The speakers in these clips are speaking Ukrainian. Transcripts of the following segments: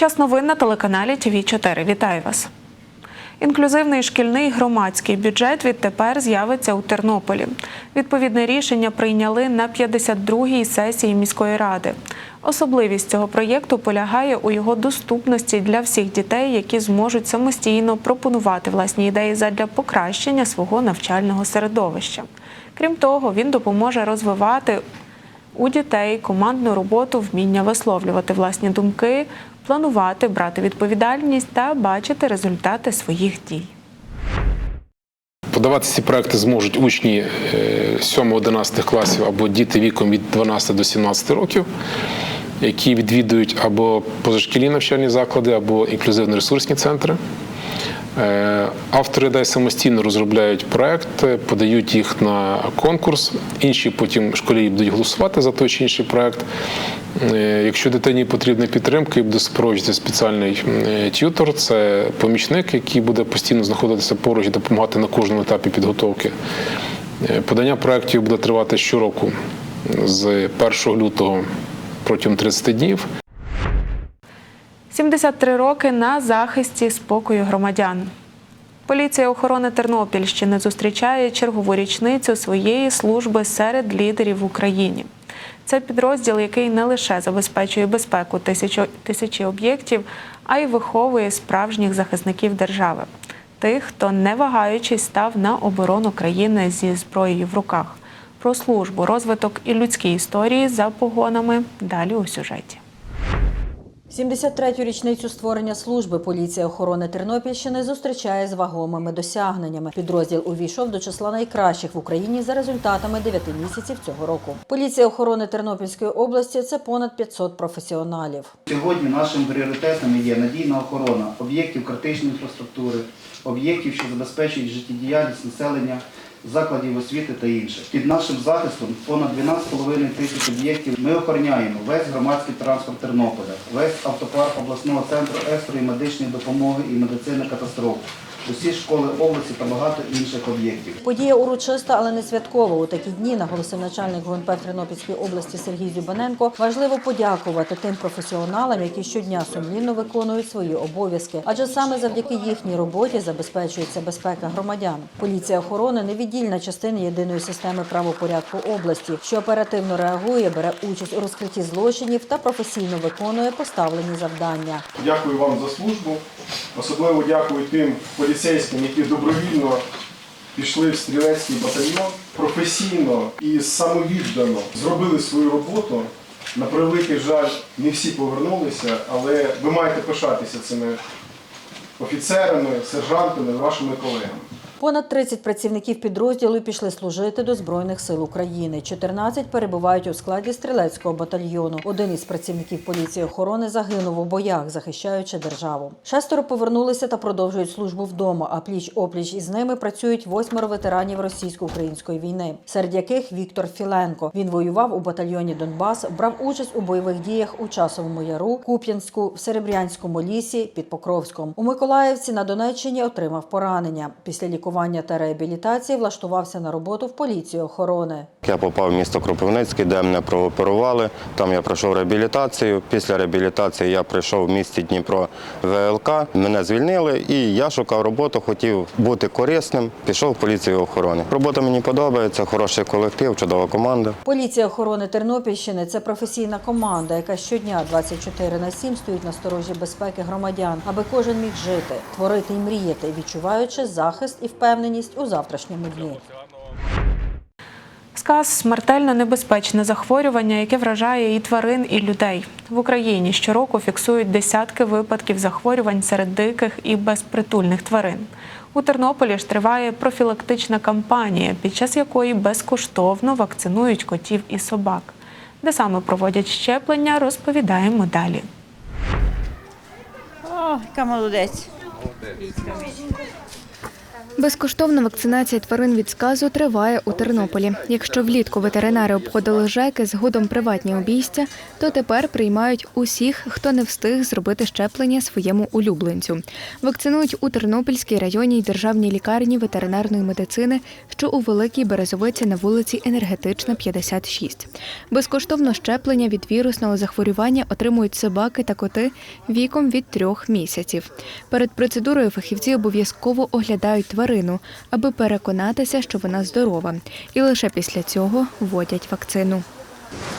Час новин на телеканалі ТВ 4 Вітаю вас. Інклюзивний шкільний громадський бюджет відтепер з'явиться у Тернополі. Відповідне рішення прийняли на 52-й сесії міської ради. Особливість цього проєкту полягає у його доступності для всіх дітей, які зможуть самостійно пропонувати власні ідеї задля покращення свого навчального середовища. Крім того, він допоможе розвивати у дітей командну роботу, вміння висловлювати власні думки, планувати, брати відповідальність та бачити результати своїх дій. Подавати ці проекти зможуть учні 7-11 класів або діти віком від 12 до 17 років, які відвідують або позашкільні навчальні заклади, або інклюзивно-ресурсні центри. Е, Автори ідей самостійно розробляють проекти, подають їх на конкурс. Інші потім школі будуть голосувати за той чи інший проект. Е, Якщо дитині потрібна підтримка, і буде супроводжувати спеціальний е, т'ютор, це помічник, який буде постійно знаходитися поруч і допомагати на кожному етапі підготовки. Е, Подання проєктів буде тривати щороку з 1 лютого протягом 30 днів. 73 роки на захисті спокою громадян. Поліція охорони Тернопільщини зустрічає чергову річницю своєї служби серед лідерів в Україні. Це підрозділ, який не лише забезпечує безпеку тисячі, тисячі об'єктів, а й виховує справжніх захисників держави, тих, хто не вагаючись став на оборону країни зі зброєю в руках. Про службу, розвиток і людські історії за погонами далі у сюжеті. 73-ю річницю створення служби поліція охорони Тернопільщини зустрічає з вагомими досягненнями. Підрозділ увійшов до числа найкращих в Україні за результатами 9 місяців цього року. Поліція охорони Тернопільської області це понад 500 професіоналів. Сьогодні нашим пріоритетом є надійна охорона об'єктів критичної інфраструктури, об'єктів, що забезпечують життєдіяльність населення, закладів освіти та інших. Під нашим захистом понад 12,5 тисяч об'єктів ми охороняємо весь громадський транспорт Тернополя, весь автопарк обласного центру екстреної медичної допомоги і медицини катастроф, усі школи області та багато інших об'єктів. Подія урочиста, але не святкова. У такі дні наголосив начальник ГУНП в Тернопільській області Сергій Зюбаненко. Важливо подякувати тим професіоналам, які щодня сумлінно виконують свої обов'язки, адже саме завдяки їхній роботі забезпечується безпека громадян. Поліція охорони невіддільна частина єдиної системи правопорядку області, що оперативно реагує, бере участь у розкритті злочинів та професійно виконує поставлені завдання. Дякую вам за службу. Особливо дякую тим поліцейським, які добровільно пішли в стрілецький батальйон, професійно і самовіддано зробили свою роботу. На превеликий жаль, не всі повернулися, але ви маєте пишатися цими офіцерами, сержантами, вашими колегами. Понад 30 працівників підрозділу пішли служити до Збройних сил України. 14 перебувають у складі стрілецького батальйону. Один із працівників поліції охорони загинув у боях, захищаючи державу. Шестеро повернулися та продовжують службу вдома. А пліч опліч із ними працюють восьмеро ветеранів російсько-української війни, серед яких Віктор Філенко. Він воював у батальйоні Донбас, брав участь у бойових діях у Часовому Яру, Куп'янську, в Серебрянському лісі, під Покровськом. У Миколаївці на Донеччині отримав поранення. Після лікування та реабілітації влаштувався на роботу в поліцію охорони. Я попав в місто Кропивницький, де мене прооперували. Там я пройшов реабілітацію. Після реабілітації я прийшов в місті Дніпро ВЛК. Мене звільнили, і я шукав роботу, хотів бути корисним. Пішов в поліцію охорони. Робота мені подобається, хороший колектив, чудова команда. Поліція охорони Тернопільщини це професійна команда, яка щодня 24 на 7 стоїть на сторожі безпеки громадян, аби кожен міг жити, творити і мріяти, відчуваючи захист і впевненість у завтрашньому дні. Сказ смертельно небезпечне захворювання, яке вражає і тварин, і людей. В Україні щороку фіксують десятки випадків захворювань серед диких і безпритульних тварин. У Тернополі ж триває профілактична кампанія, під час якої безкоштовно вакцинують котів і собак. Де саме проводять щеплення, розповідаємо далі. О, яка молодець. Безкоштовна вакцинація тварин від сказу триває у Тернополі. Якщо влітку ветеринари обходили жеки згодом приватні обійстя, то тепер приймають усіх, хто не встиг зробити щеплення своєму улюбленцю. Вакцинують у Тернопільській районній державній лікарні ветеринарної медицини, що у Великій Березовиці на вулиці Енергетична, 56. Безкоштовно щеплення від вірусного захворювання отримують собаки та коти віком від трьох місяців. Перед процедурою фахівці обов'язково оглядають тварину, аби переконатися, що вона здорова, і лише після цього вводять вакцину.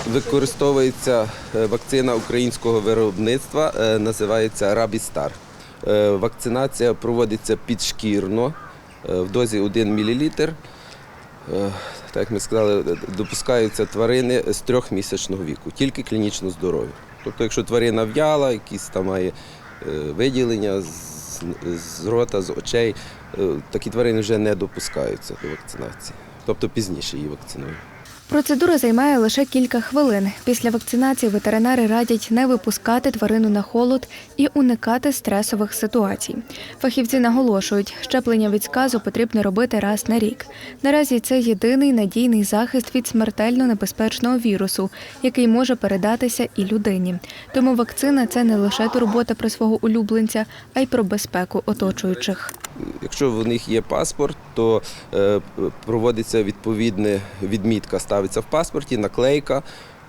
Використовується е, вакцина українського виробництва, е, називається Рабістар. Е, Вакцинація проводиться підшкірно в дозі 1 мл. Так як ми сказали, допускаються тварини з трьохмісячного віку, тільки клінічно здорові. Тобто, якщо тварина в'яла, якісь там має виділення з, з рота, з очей, е, такі тварини вже не допускаються до вакцинації. Тобто пізніше її вакцинують. Процедура займає лише кілька хвилин. Після вакцинації ветеринари радять не випускати тварину на холод і уникати стресових ситуацій. Фахівці наголошують, щеплення від сказу потрібно робити раз на рік. Наразі це єдиний надійний захист від смертельно небезпечного вірусу, який може передатися і людині. Тому вакцина це не лише турбота про свого улюбленця, а й про безпеку оточуючих. Якщо в них є паспорт, то е, проводиться відповідна відмітка, ставиться в паспорті, наклейка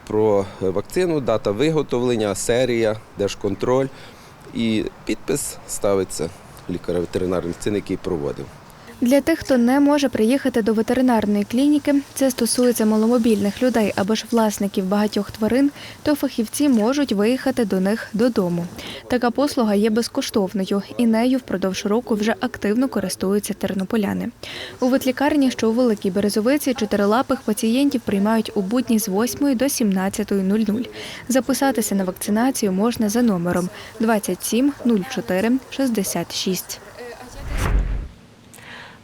про вакцину, дата виготовлення, серія, держконтроль і підпис ставиться лікаря ветеринарної медицини, який проводив. Для тих, хто не може приїхати до ветеринарної клініки, це стосується маломобільних людей або ж власників багатьох тварин, то фахівці можуть виїхати до них додому. Така послуга є безкоштовною, і нею впродовж року вже активно користуються тернополяни. У ветлікарні, що у Великій Березовиці, чотирилапих пацієнтів приймають у будні з 8 до 17.00. Записатися на вакцинацію можна за номером 27 04 66.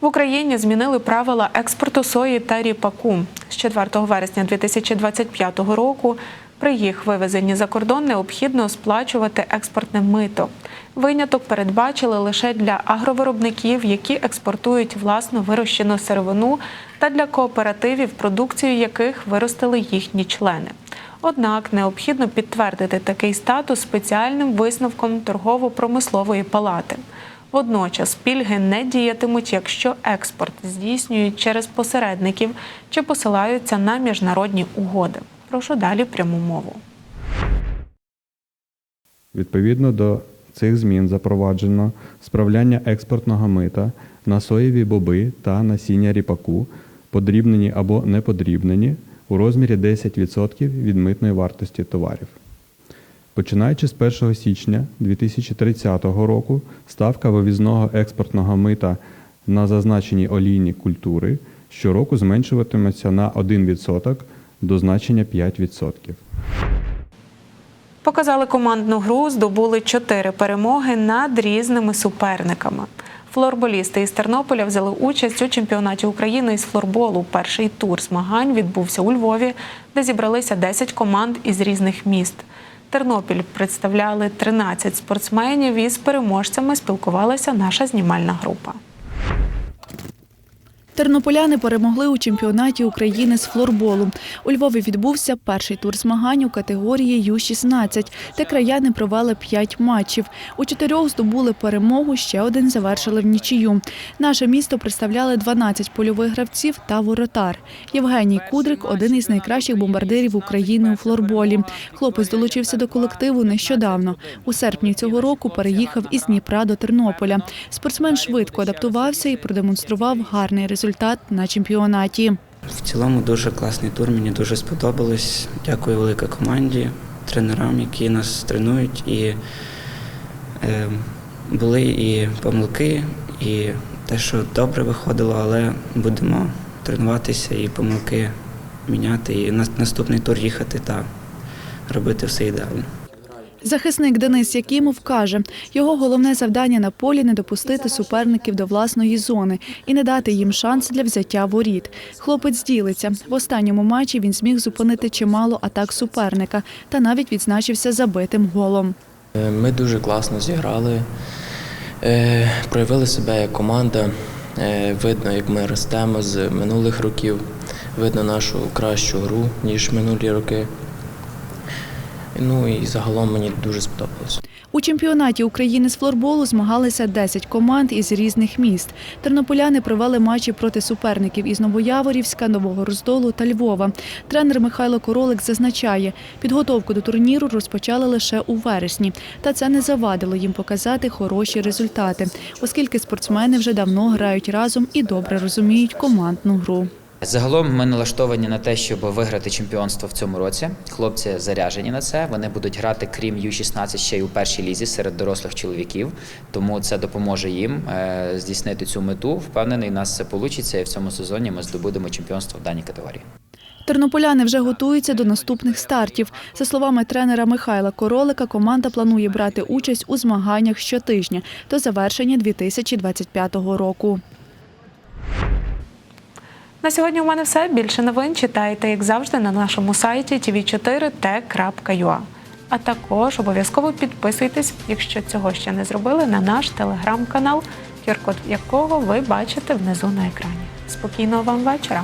В Україні змінили правила експорту сої та ріпаку. З 4 вересня 2025 року при їх вивезенні за кордон необхідно сплачувати експортне мито. Виняток передбачили лише для агровиробників, які експортують власну вирощену сировину, та для кооперативів, продукцію яких виростили їхні члени. Однак необхідно підтвердити такий статус спеціальним висновком торгово-промислової палати. Водночас пільги не діятимуть, якщо експорт здійснюють через посередників чи посилаються на міжнародні угоди. Прошу далі пряму мову. Відповідно до цих змін запроваджено справляння експортного мита на соєві боби та насіння ріпаку, подрібнені або неподрібнені, у розмірі 10% від митної вартості товарів. Починаючи з 1 січня 2030 року, ставка вивізного експортного мита на зазначені олійні культури щороку зменшуватиметься на 1% до значення 5%. Показали командну гру, здобули чотири перемоги над різними суперниками. Флорболісти із Тернополя взяли участь у чемпіонаті України із флорболу. Перший тур змагань відбувся у Львові, де зібралися 10 команд із різних міст. Тернопіль представляли 13 спортсменів і з переможцями спілкувалася наша знімальна група. Тернополяни перемогли у чемпіонаті України з флорболу. У Львові відбувся перший тур змагань у категорії Ю-16, де краяни провели п'ять матчів. У чотирьох здобули перемогу, ще один завершили в нічию. Наше місто представляли 12 польових гравців та воротар. Євгеній Кудрик один із найкращих бомбардирів України у флорболі. Хлопець долучився до колективу нещодавно. У серпні цього року переїхав із Дніпра до Тернополя. Спортсмен швидко адаптувався і продемонстрував гарний результат на чемпіонаті. В цілому дуже класний тур, мені дуже сподобалось. Дякую великій команді, тренерам, які нас тренують. І е, були і помилки, і те, що добре виходило, але будемо тренуватися і помилки міняти, і на наступний тур їхати та робити все ідеально. Захисник Денис Якимов каже, його головне завдання на полі не допустити суперників до власної зони і не дати їм шанс для взяття воріт. Хлопець ділиться. В останньому матчі він зміг зупинити чимало атак суперника та навіть відзначився забитим голом. Е, Ми дуже класно зіграли, е, проявили себе як команда. Е, Видно, як ми ростемо з минулих років, видно нашу кращу гру, ніж минулі роки. Ну і загалом мені дуже сподобалось. У чемпіонаті України з флорболу змагалися 10 команд із різних міст. Тернополяни провели матчі проти суперників із Новояворівська, Нового Роздолу та Львова. Тренер Михайло Королик зазначає, підготовку до турніру розпочали лише у вересні, та це не завадило їм показати хороші результати, оскільки спортсмени вже давно грають разом і добре розуміють командну гру. Загалом ми налаштовані на те, щоб виграти чемпіонство в цьому році. Хлопці заряжені на це. Вони будуть грати, крім Ю-16, ще й у першій лізі серед дорослих чоловіків. Тому це допоможе їм е, здійснити цю мету. Впевнений, у нас це вийде, і в цьому сезоні ми здобудемо чемпіонство в даній категорії. Тернополяни вже готуються до наступних стартів. За словами тренера Михайла Королика, команда планує брати участь у змаганнях щотижня до завершення 2025 року. На сьогодні у мене все. Більше новин читайте, як завжди, на нашому сайті tv4t.ua. А також обов'язково підписуйтесь, якщо цього ще не зробили, на наш телеграм-канал, QR-код якого ви бачите внизу на екрані. Спокійного вам вечора!